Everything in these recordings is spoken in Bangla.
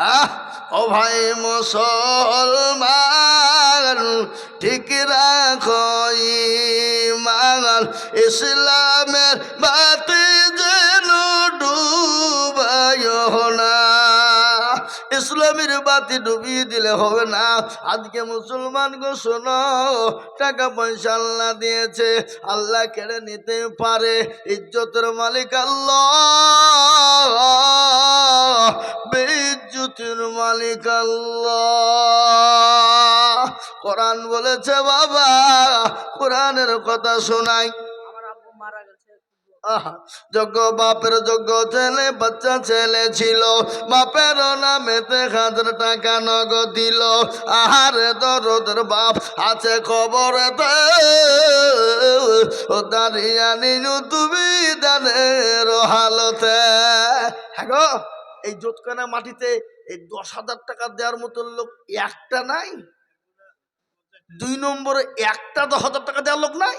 আহ ও ভাই মুসলমান ঠিক রাখো ইমান। ইসলামের বাতি ইসলামের বাতি ডুবিয়ে দিলে হবে না। আজকে মুসলমান গো, শোনো, টাকা পয়সা আল্লাহ দিয়েছে। আল্লাহ কেড়ে নিতে পারে। ইজ্জতের মালিক আল্লাহ। বেজ্জুতির মালিক আল্লাহ। কোরআন বলেছে, বাবা, কোরআনের কথা শোনাই। আমার আব্বু মারা গেছে। যোগ্য বাপের যোগ্য ছেলে বাচ্চা ছেলে ছিল। বাপের নামেতে হাজার টাকা নগদ দিল। আহারে দরদের বাপ আছে খবরেতে। দাঁড়িয়ে নিনু তুমি দানের হালতে। হ্যাঁ গো, এই জোটকানা মাটিতে এই দশ হাজার টাকা দেওয়ার মতো লোক একটা নাই? দুই নম্বরে একটা দশ হাজার টাকা দেওয়ার লোক নাই?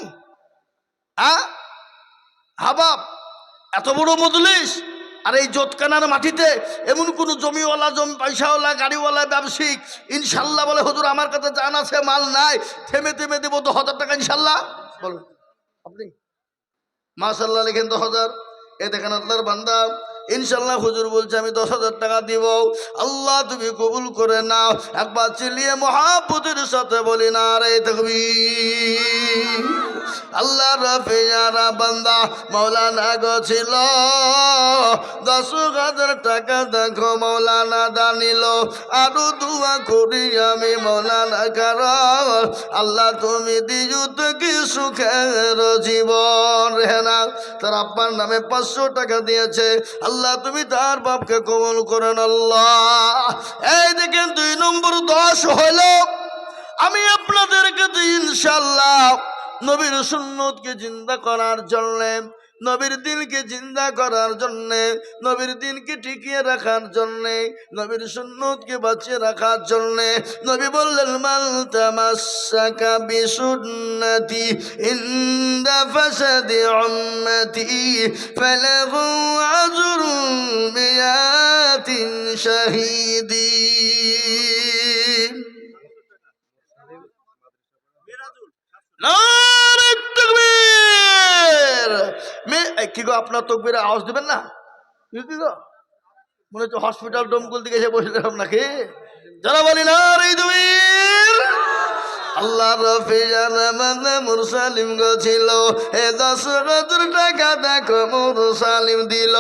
হ্যাঁ হাবাব, এত বড় মজলিস? আর এই জোতকানার মাটিতে এমন কোন জমিওয়ালা, জমি পয়সাওয়ালা, গাড়িওয়ালা, ব্যবসায়িক, ইনশাল্লাহ বলে, হজুর, আমার কাছে জান আছে, মাল নাই, থেমে থেমে দেবো তো হাজার টাকা, ইনশাল্লাহ। বলুন আপনি? মাশাল্লাহ, লিখেন দশ হাজার। এ দেখেন আল্লাহর বান্দা, ইনশাল্লাহ হুজুর বলছে, আমি দশ হাজার টাকা দিব। আল্লাহ, তুমি কবুল করে নাও। একবার চিলিয়ে মহাপুতির সাথে বলি না রে থাকবি আল্লাহ রফিয়ারা বান্দা, মৌলানা গছিল দশ হাজার টাকা দেখো মৌলানা দানিল আরও দুয়া করি আমি মৌলানা কারণ। আল্লাহ তুমি দিজু তো কি সুখের জীবন। রে না, তার আব্বার নামে পাঁচশো টাকা দিয়েছে। আল্লাহ তুমি তার বাপকে কবল করেন আল্লাহ। এই দেখেন দুই নম্বর দশ হইল, আমি আপনাদের কাছে ইনশাল্লাহ নবীর সুন্নতকে জিন্দা করার জন্যে, নবীর দিনকে জিন্দা করার জন্যে, নবীর দিনকে টিকিয়ে রাখার জন্যে, নবীর সুন্নতকে বাঁচিয়ে রাখার জন্যে, নবী বললেন মাল তামাসাকা বিসুন্নতি ইন্দা ফাসাদি উম্মতি, ফালাহু আজরুন মিয়াতিন শাহীদিন নারে তাকবীর! মে- এই কি গো, আপনার তকবির আওয়াজ দেবেন না? কি গো? মনে হচ্ছে হসপিটাল ডোমকুল দিকে এসে বসে দিলাম নাকি? যারা বলি না রে তুমি! আল্লাহ রফিজান মানে মুরসালিম গছিল এ দশ হাজার টাকা দেখো মুরসালিম দিল।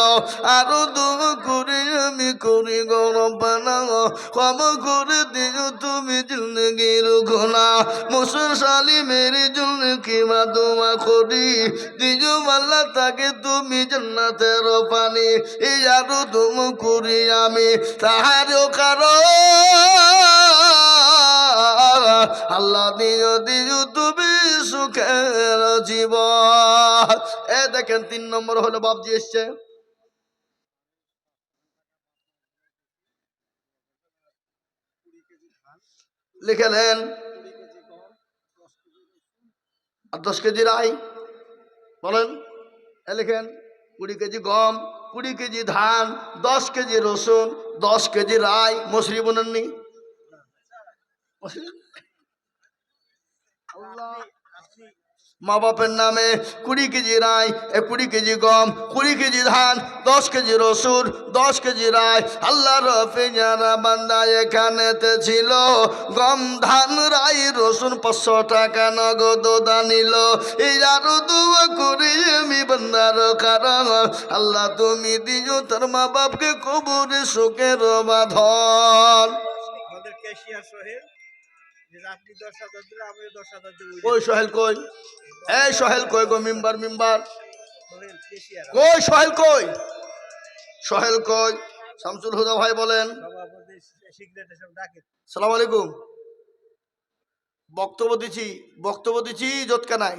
আরও দু করি আমি করি গরবানা কম করে দিও তুমি জিন্দগির ঘোনা মুসুর সালিমের জন্য কিমা দোয়া করি। দিও মাল্লা তাকে তুমি জান্নাতের পানি। এই আরও তুম করি আমি তাহারও কারণ। আল্লাহ দিও দিও তুমি সুখের জীবন। এ দেখেন, তিন নম্বর হলো বাবজি এসছে। লিখেলেন আর দশ কেজি রাই, বলেন। এ লিখেন, কুড়ি কেজি গম, কুড়ি কেজি ধান, দশ কেজি রসুন, দশ কেজি রাই মসুরি বোনেননি। মা বাপের নামে কুড়ি কেজি রাই এ কুড়ি কেজি গম কুড়ি কেজি ধান দশ কেজি রসুন দশ কেজি রায় আল্লাহ রফি যারা বান্দা এখানেতে ছিল। গম ধান রাই রসুন পাঁচশো টাকা নগদ দানিল এই আরও দুয়া করি আমি বান্দার কারণ। আল্লাহ তুমি দিও তার মা বাপকে কবরে সুখের বাঁধন। আমাদের ক্যাশিয়ার সোহেল? ওই সোহেল কই? এই সোহেল কই গো মিম্বার মিম্বার? কই সোহেল কই? সোহেল কই? শামসুল হুদা ভাই বলেন। সালাম আলাইকুম। বক্তব্য দিচ্ছি বক্তব্য দিচ্ছি জোৎকানাই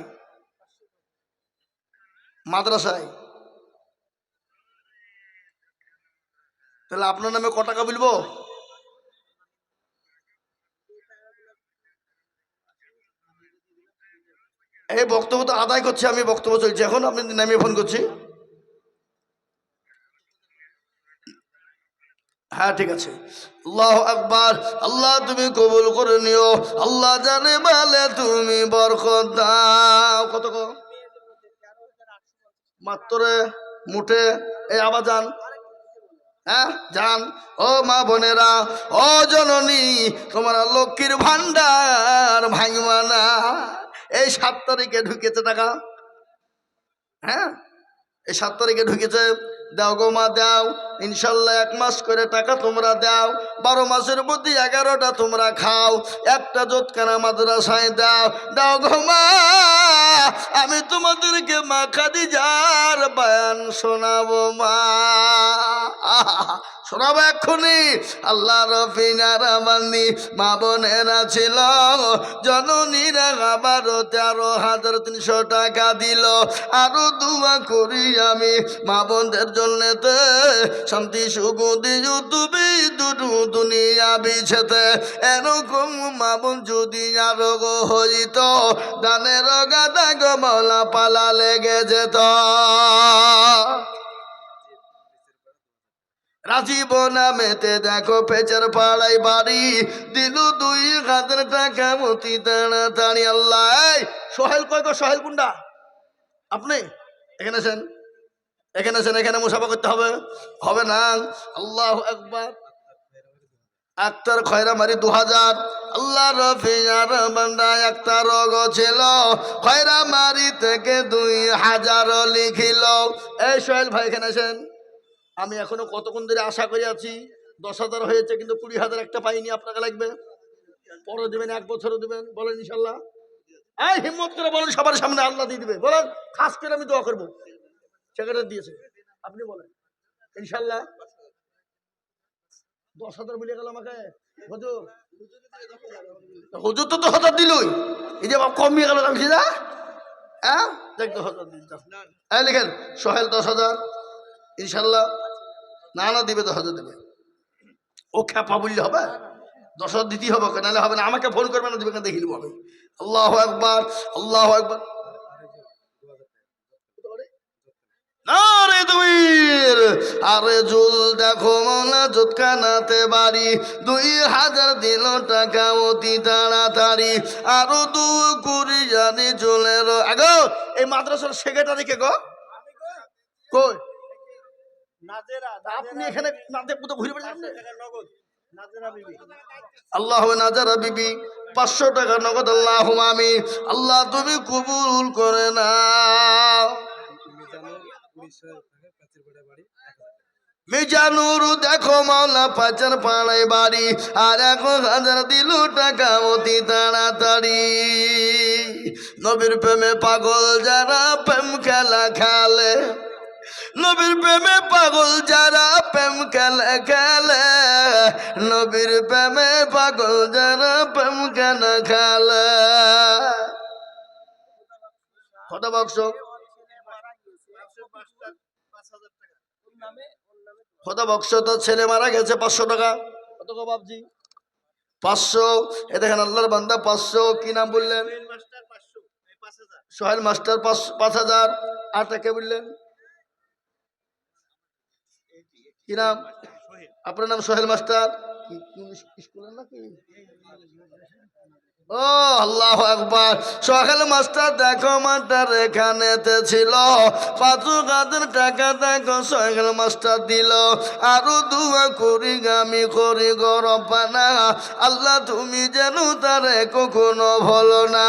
মাদ্রাসায়। তাহলে আপনার নামে ক টাকা বলব? এই বক্তব্য তো আদায় করছি, আমি বক্তব্য চলছি। এখন আপনি নামিয়ে ফোন করছি। হ্যাঁ ঠিক আছে। আল্লাহ আকবার। আল্লাহ, তুমি কবুল করে নিও। আল্লাহ জানে বলে তুমি বরকত দাও। কত মাত্র মুঠে। এই আবার যান। হ্যাঁ যান। ও মা বোনেরা, ও জননী, তোমার লক্ষ্মীর ভান্ডার ভাঙবা না। এই সাত তারিখে ঢুকেছে টাকা। হ্যাঁ? এই সাত তারিখে ঢুকেছে, দাও গো মা, দাও। ইনশাল্লাহ এক মাস করে টাকা তোমরা দাও। বারো মাসের মধ্যে এগারোটা তোমরা খাও। একটা জোৎকানা মাদ্রাসায় দাও। দাও গো মা, আমি তোমাদেরকে মা খাদি যার বয়ান শোনাবো মা। শোনাবো এক্ষুনি আল্লাহ রফিনারা বান্দি মা বোনেরা ছিল। জননীরা আবারও তেরো হাজার তিনশো টাকা দিল। আরও দুয়া করি আমি মা বোনদের জন্যতে। শান্তি দিও তুমি দুটু দুনিয়া বিছেতে। এরকম মা বোন যদি আরও হইত, দানের গাদা গো মলা পালা লেগে যেত। রাজীব নামেতে দেখো পেচার পাড়াই বাড়ি। দিল দুই হাজার টাকা মতি তাড়াতাড়ি আল্লাহ। এই, সোহেল কয় গো সোহেল কুন্ডা আপনি? এখানে আছেন এখানে আছেন এখানে মুসাফা করতে হবে। হবে না। আল্লাহ একবার আক্তার খয়রা মারি দু হাজার আল্লাহ রফিয়ার বান্দা আক্তার গো ছিল। খয়রা মারি থেকে দুই হাজার লিখিল। এই সোহেল ভাই এখানে আছেন আমি এখনও কতক্ষণ ধরে আশা করে আছি, দশ হাজার হয়েছে, কিন্তু কুড়ি হাজার একটা পাইনি, আপনাকে লাগবে? পরে দেবেন, এক বছরও দেবেন, বলেন ইনশাল্লাহ। এই হিম্মত করে বলেন, সবার সামনে আল্লাহ দিয়ে দিবে। বলেন, খাস করে আমি দোয়া করব। সেক্রেটারি দিয়েছে। আপনি বলেন, ইনশাল্লাহ। দশ হাজার বলে গেল আমাকে। হুজুর হুজুর তো দশ হাজার দিলই। এই যে কমিয়ে গেল আমি না? হ্যাঁ? দেখ দশ হাজার দিন লিখেন সোহেল দশ হাজার। ইনশাল্লাহ না না দিবে দশ হাজার দেবে। ও খ্যাপা বললে হবে? দশ হাজার দিতেই হবে নাহলে হবে না। আমাকে ফোন করবে না দিবে কেন দেখিল হবে আল্লাহ একবার আল্লাহ একবার আরে জুল দেখো মনে জুৎকানাতে বাড়ি। দুই হাজার দিল টাকা অতি তাড়াতাড়ি। আরও দু কুড়ি জানি চলের আগো এই মাদ্রাসার সেক্রেটারি কে গো? কই? আপনি এখানে ঘুরে নগদ আল্লাহ নাজারা বিবি পাঁচশো টাকা নগদ আল্লাহ আমি আল্লাহ তুমি কবুল করে না মিজানুর দেখো মাওলা পাচার পাড়ায় বাড়ি আর এক হাজার দিল টাকা অতি তাড়াতাড়ি। নবীর প্রেমে পাগল যারা প্রেম খেলা খেলে। নবীর প্রেমে পাগল যারা প্রেম খেলে খেলে। নবীর প্রেমে পাগল যারা প্রেম খেলা খেলে? কত বাক্স? কত তো ছেলে মারা গেছে পাঁচশো টাকা। কত গো পাঁচশো। এ দেখেন আল্লাহর বান্দা, পাঁচশো। কি নাম বললেন? সোহেল মাস্টার পাঁচ পাঁচ হাজার। আর কে বললেন? কি নাম? আপনার নাম সোহেল মাস্টার। স্কুলের নাকি? ও, আল্লাহ একবার সোহেল মাস্টার, দেখো মাস্টার এখানেতে ছিল। পাঁচ হাজার টাকা দেখো সোহেল মাস্টার দিল। আরও দুয়া করি, গামি করি, গরম পানা। আল্লাহ তুমি যেন তারে কখনো ভলো না।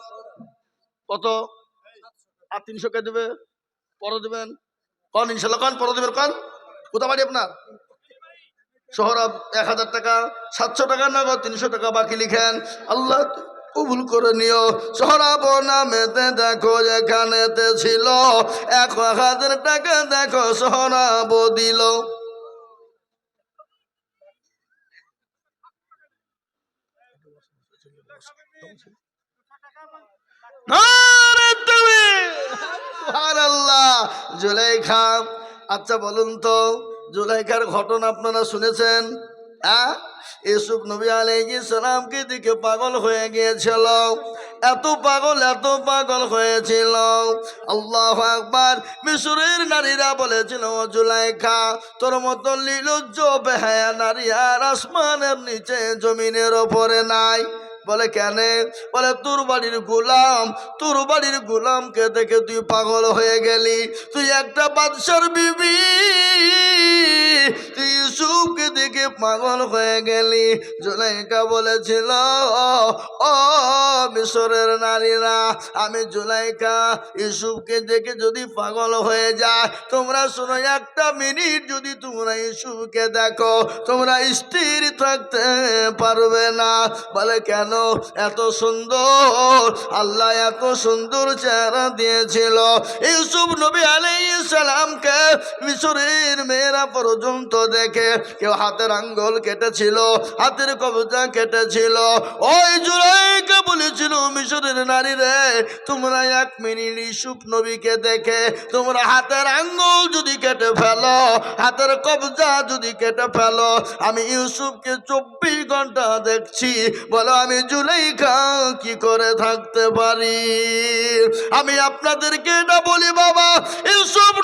কত? আর তিনশো কে দেবে? পরে দেবেন। কন, ইনশাল্লাহ কন, পরে দেবেন কন? কোথা বাড়ি আপনার? শহর এক হাজার টাকা, সাতশো টাকা, নগদ তিনশো টাকা বাকি লিখেন। আল্লাহ কবুল করে নিও। সরাব নামেতে দেখো এখানেতে ছিল। এক হাজার টাকা দেখো সরাব দিল নারে তুমি সুবহানাল্লাহ জুলাইখা আচ্ছা বলুন তো, জুলাইখার ঘটনা আপনারা শুনেছেন? হ্যাঁ ইউসুফ নবী আলাইহিস সালামকে দিকে পাগল হয়ে গিয়েছিল। এত পাগল এত পাগল হয়েছিল। আল্লাহ আকবার। মিশরের নারীরা বলেছিল, "ও জুলাইখা, তোর মতো লিলুজ্জ বেহায়া নারী আর আসমানের নিচে জমিনের ওপরে নাই। বলে, কেন? বলে, তোর বাড়ির গোলাম, তোর বাড়ির গোলামকে দেখে তুই পাগল হয়ে গেলি। তুই একটা বাদশার বিবি। তুই দেখে পাগল হয়ে গেলি। জুলাইকা বলেছিল, ও মিশরের নারীরা, আমি জুলাইকা ইউসুফকে দেখে যদি পাগল হয়ে যায় তোমরা শোনো, একটা মিনিট যদি তোমরা ইউসুফকে দেখো, তোমরা স্থির থাকতে পারবে না। বলে, কেন? এত সুন্দর? আল্লাহ এত সুন্দর চেহারা দিয়েছিল। ইউসুফ নবী আলাইহিস সালামকে মিশরের মেয়েরা পর্যন্ত দেখে কেউ হাতের আঙ্গল কেটেছিল, হাতের কবজা কেটেছিল। ওই জুলাইকে বলেছিল, মিশরের নারী রে তোমরা এক মিনিট ইউসুফ নবীকে দেখে তোমরা হাতের আঙ্গুল যদি কেটে ফেলো, হাতের কবজা যদি কেটে ফেলো, আমি ইউসুফকে চব্বিশ ঘণ্টা দেখছি। বলো আমি জুলাইখা কি করে থাকতে পারি? আমি আপনাদেরকে এটা বলি, বাবা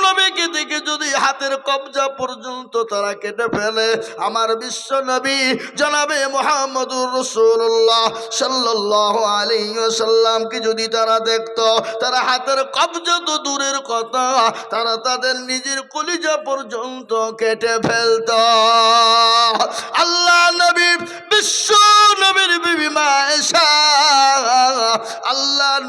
নবীকে দেখে যদি হাতের কবজা পর্যন্ত তারা কেটে ফেলে, আমার বিশ্ব নবী জনাবে মোহাম্মদুর রসুল্লাহ সাল্লাহ আলী সাল্লামকে যদি তারা দেখতো, তারা হাতের কবজা তো দূরের কথা, তারা তাদের নিজের কলিজা পর্যন্ত কেটে ফেলত। আল্লাহ নবী বিশ্ব নবীর বিবি মায়েশা আল্লাহ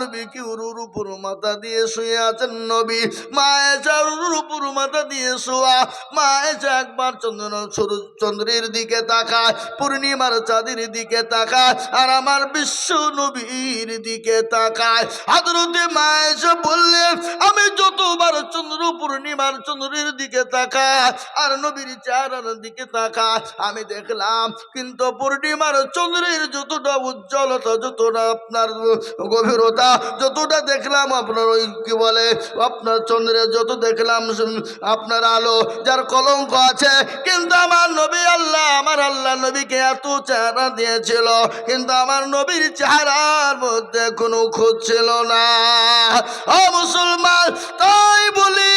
নবী কি উরুর উপর মাথা দিয়ে শুয়ে আছেন নবী। মায়েশা উরুর উপর মাথা দিয়ে শোয়া। মায়েশা একবার চন্দ্র চন্দ্রের দিকে তাকায়, পূর্ণিমার চাঁদের দিকে তাকায়, আর আমার বিশ্ব নবীর দিকে তাকায়। হাজরতে মায়েশা বললেন আমি যতবার চন্দ্র পূর্ণিমার চন্দ্রের দিকে তাকায় আর নবীর চেহারার দিকে তাকায় আমি দেখলাম, কিন্তু পূর্ণিমার চন্দ্রের যতটা উজ্জ্বলতা, যতটা আপনার গভীরতা যতটা দেখলাম আপনার ওই কি বলে, আপনার চন্দ্রের যত দেখলাম আপনার আলো, যার কলঙ্ক আছে। কিন্তু আমার নবী আল্লাহ, আমার আল্লাহ নবীকে এত চেহারা দিয়েছিল, কিন্তু আমার নবীর চেহারার মধ্যে কোনো খোঁজ ছিল না। মুসলমান, তাই বলি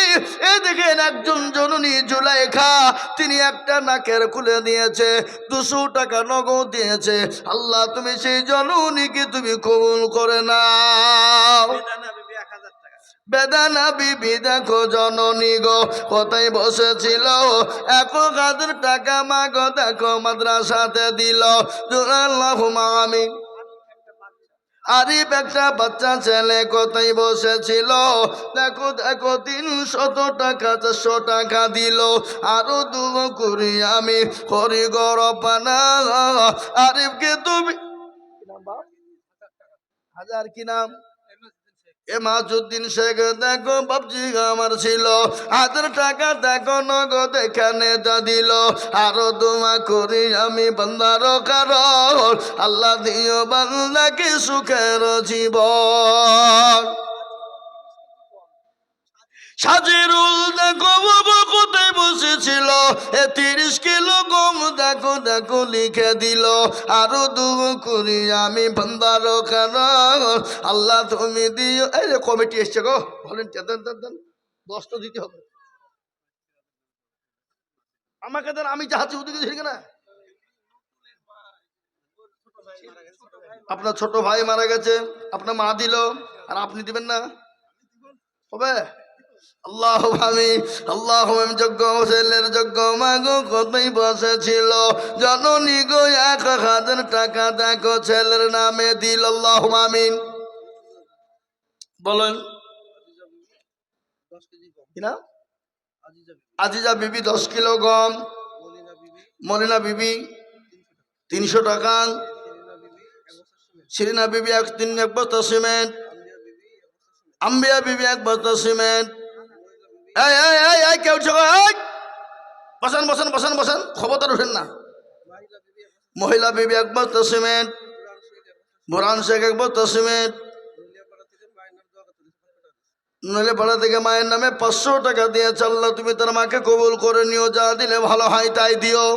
এই দেখেন একজন জননী জুলাইখা, তিনি একটা নাকের খুলে দিয়েছে, দুশো টাকা নগদ দিয়েছে। আল্লাহ, তুমি সেই জননীকে তুমি কবুল করে নাও। বেদানা বিবি বেদানা দেখো জননী গো কোথায় বসেছিল? এক হাজার টাকা মাগো দেখো মাদ্রাসাতে দিল। আমি আরিফ একটা বাচ্চা ছেলে কোথায় বসেছিল? দেখো দেখো তিনশত টাকা চারশো টাকা দিল। আরও দু করি আমি করি গরপানা। আরিফকে তুমি? হাজার কি নাম? এ শেখ। দেখো বাবজি আমার ছিল। হাজার টাকা দেখো নগদ এখানে তা দিল। আরও দোয়া করি আমি বান্দার কারণ। আল্লাহ দিও বান্দাকে সুখের জীবন। সাজিরুল দেখো বাবা কোথায় বসেছিল? এ তিরিশ কিলো দেখো লিখে দিল আরও দু করি আমি কারণ আল্লাহ তুমি দিও এই যে কমিটি এসছে গো দেন দশটা দিতে হবে আমাকে দেন আমি যাচ্ছি ওদিকে ঠিক না আপনার ছোট ভাই মারা গেছে আপনার মা দিল আর আপনি দিবেন না হবে আল্লাহ আমি আল্লাহ যজ্ঞ ছেলের যজ্ঞ মাগো কতই বসেছিল জননী গো এক হাজার টাকা দেখো ছেলের নামে দিল আল্লাহ আমিন বলেন। আজিজা বিবি দশ কিলো গম। মলিনা বিবি তিনশো টাকা। সময় বিবি এক তিন এক বস্তা সিমেন্ট। আম্বিয়া বিবি এক বস্তা সিমেন্ট। এই এই এই এই কেউ উঠছে বসান বসান বসান বসান। খবরদার উঠেন না। মহিলা বিবি এক বস্তা সিমেন্ট বুরান শেখ এক বস্তা সিমেন্ট। নইলে পাড়া থেকে মায়ের নামে পাঁচশো টাকা দিয়ে চাল্লা। তুমি তার মাকে কবুল করে নিও, যা দিলে ভালো হয় তাই দিও।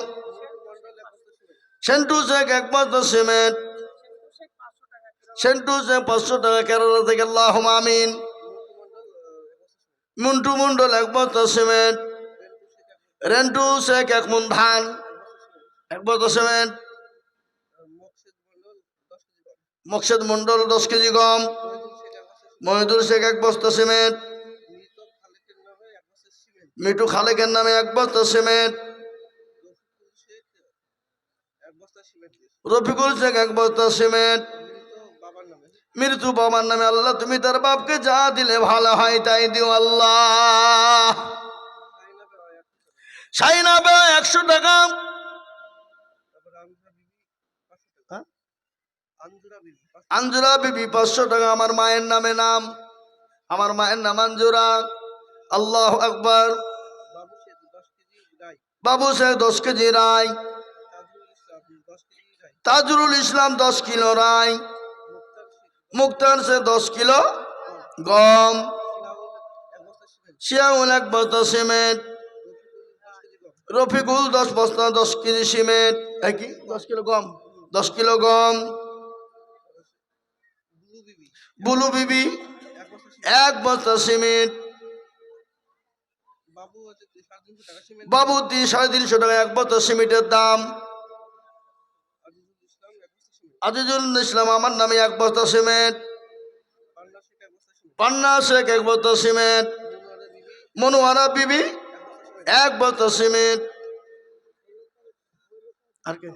সেন্টু শেখ এক বস্তা সিমেন্ট, সেন্টু শেখ পাঁচশো টাকা কেরালা থেকে। আল্লাহ আমিন। মুন্টু মুন্ডল এক বস্তা সিমেন্ট। রেন্টু শেখ এক মুন ধান এক বস্তা সিমেন্ট। মকসেদ মন্ডল দশ কেজি গম। মহিদুর শেখ এক বস্তা সিমেন্ট। মিটু খালেকের নামে এক বস্তা সিমেন্ট। রফিকুল শেখ এক বস্তা সিমেন্ট। মৃত্যু বাবার নামে আল্লাহ, তুমি তার বাপকে যা দিলে ভালো হয় তাই দিও আল্লাহ। সাইনা একশো টাকা। হ্যাঁ? আঞ্জুরা বিবি পাঁচশো টাকা, আমার মায়ের নামে নাম। আমার মায়ের নাম আঞ্জুরা। আল্লাহ আকবর। বাবু শেখ দশ কেজি রায়। তাজরুল ইসলাম দশ কিলো রায়। মুক্তার সে দশ কিলো গম শিয়াউল এক বস্তা সিমেন্ট, রফিকুল দশ বস্তা, দশ কেজি সিমেন্ট একই দশ কিলো গম, দশ কিলো গম, বুলু বিবি, এক বস্তা সিমেন্ট, বাবু তিন সাড়ে তিনশো টাকা, এক বস্তা সিমেন্টের দাম আজিজুল ইসলাম আমার নামে এক বস্তা সিমেন্ট। পান্না শেখ এক বস্তা সিমেন্ট। মনোয়ারা বিবি এক বস্তা সিমেন্ট। আর কে?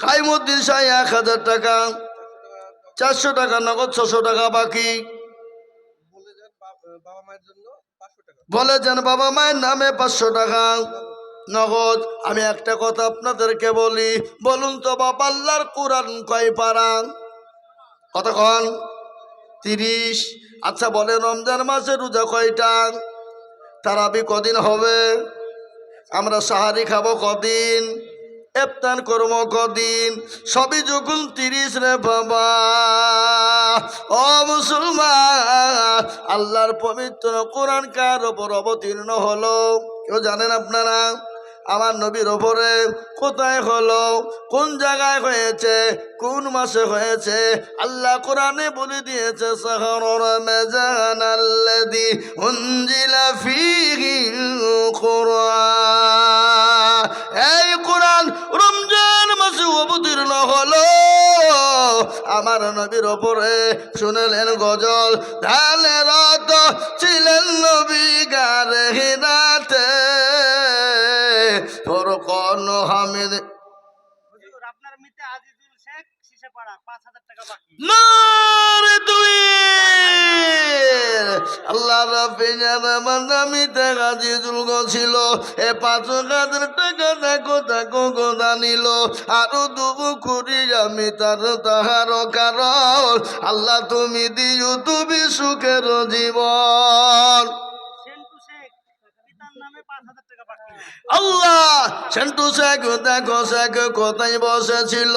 খাইমুদ্দিন শাহ এক হাজার টাকা। চারশো টাকা নগদ ছশো টাকা বাকি। বলে যান বাবা মায়ের নামে পাঁচশো টাকা। নগদ, আমি একটা কথা আপনাদেরকে বলি। বলুন তো বাবা আল্লাহর কোরআন কয় পারা? কতক্ষণ? তিরিশ। আচ্ছা বলে রমজান মাসে রোজা কয়টা? তারাবি কদিন হবে? আমরা সাহারি খাব কদিন? এফতান করব কদিন? সবই যখন তিরিশ রে বাবা। ও মুসলমান, আল্লাহর পবিত্র কোরআন কার ওপর অবতীর্ণ হলো? কেউ জানেন আপনারা? আমার নবীর ওপরে কোথায় হলো? কোন জায়গায় হয়েছে? কোন মাসে হয়েছে? আল্লাহ কোরআনে বলে দিয়েছে, সাহরর মেজান আল্লাদি উনজিলা ফিহিল কোরআন। এই কোরআন রমজান মাসে অবতীর্ণ হলো। আমার নবীর ওপরে শুনলেন গজল ধানে রত, ছিলেন নবী গারে হিনাতে আপনার মিতে আজিজুল শেখ শিশেপাড়া টাকা বাকি। নারে তুই আল্লাহ এ পাঁচ হাজার টাকা দেখো দেখো গোদা নিল আরও দুবু করি আমি তার তাহার কারণ। আল্লাহ তুমি দিও তুমি সুখের জীবন। আল্লাহ, সেন্টু শেখ দেখো, শেখ কোথায় বসেছিল?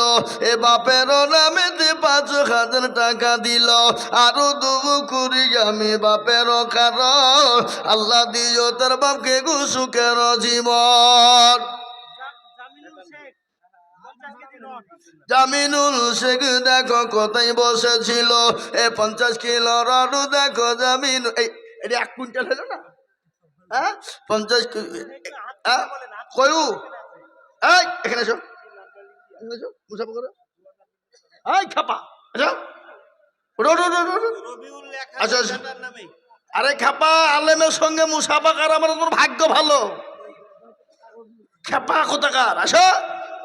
এ বাপের নামে যে পাঁচ হাজার টাকা দিল। আরও দুবু আমি বাপের কারণ আল্লাহ দিও তার বাপকে গুসুকের জীবন। জামিনুল শেখ দেখো কোথায় বসেছিল? এ পঞ্চাশ কিলো রাডু দেখো জামিন এই এক কুইন্টাল হলো না? হ্যাঁ? পঞ্চাশ কি- কয়ু? এই এখানে এসো। এখানে এসো মুসাফা করো। এই খাপা। এসো। ওঠো, ওঠো, ওঠো, ওঠো, ওঠো। রবিউল লেখ আচ্ছা। তার নামে। আরে খাপা আলেমের সঙ্গে মুসাফা কর? আমার তোর ভাগ্য ভালো। খেপা কোথাকার? আসো।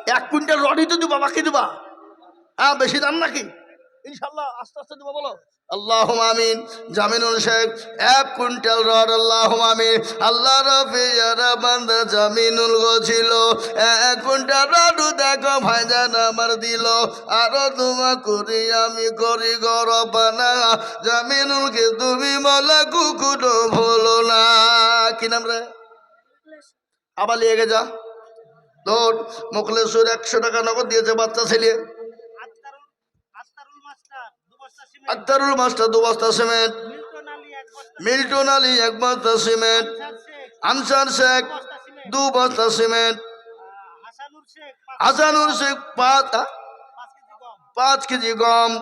এক কুইন্টাল রডি তো দিবা বাকি দিবা। হ্যাঁ বেশি দাম নাকি? ইনশাল্লাহ আস্তে আস্তে দিবা, বলো। আল্লাহ আমিন। জামিনুল শেখ, এক কুইন্টাল রড আল্লাহ আমিন। আল্লাহ রফিয়ার বান্দা জামিনুল গছিল এক কুইন্টাল রড দেখো ভাইজান আমার দিল। আরও তোমা করি আমি করি গরবানা জামিনুলকে তুমি বলা কুকুটো ভুলো না। কি নাম রে? আবার লিয়ে যা। তোর মুখলেশ্বর একশো টাকা নগদ দিয়েছে বাচ্চা ছেলে আত্মারুল আত্মারুল মাস্টার দু বস্তা সিমেন্ট আক্তারুল মাস্টার দু বস্তা সিমেন্ট মিল্টন আলী এক বস্তা সিমেন্ট আনসার শেখ দু বস্তা সিমেন্ট হাসানুর শেখ পাঁচ পাঁচ কেজি গম।